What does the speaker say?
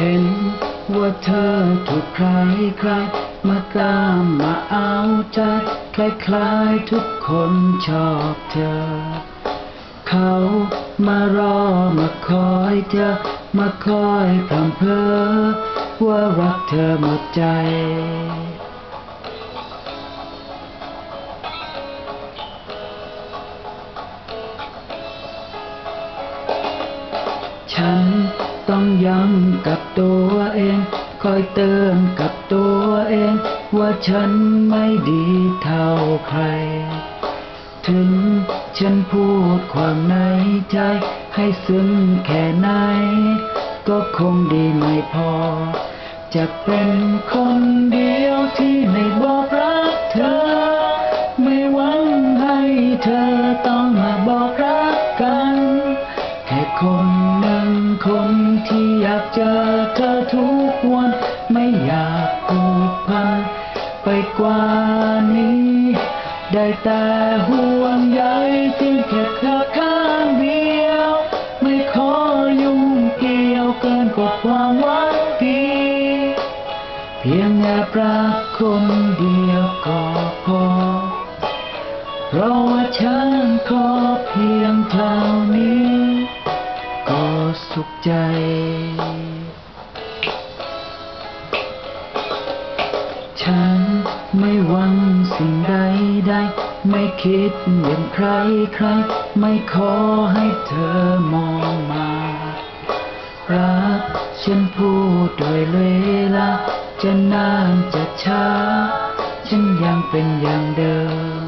เห็นว่าเธอถูกใครใครมากามมาเอาใจคล้ายๆทุกคนชอบเธอ เขามารอมาคอยเธอ มาคอยพรำเพอว่ารักเธอหมดใจฉัน ต้องย้ำกับตัวเอง คอยเตือนกับตัวเอง ว่าฉันไม่ดีเท่าใคร ถึงฉันพูดความในใจ ให้ซึ้งแค่ไหน ก็คงดีไม่พอ จะเป็นคนเดียวที่ไม่บอกรักเธอ ไม่หวังให้เธอต้องมาบอกรักกัน แค่คนหนึ่งคน ที่อยากเจอเธอทุกวัน ไม่อยากผูกพัน ไปกว่านี้ ได้แต่ห่วงใยเพียงแค่เธอข้างเดียว ไม่ขอยุ่งเกี่ยวเกินกว่าความหวังดีเพียงแอบรักคนเดียวก็พอ เพราะว่าฉันขอเพียงเท่านีุ้ขใจฉันไม่หวังสิ่งใดใดๆไม่คิดอย่างใครใคร ไม่ขอให้เธอมองมา รักฉันพูดด้วยเวลา จะนานจะช้า ฉันยังเป็นอย่างเดิม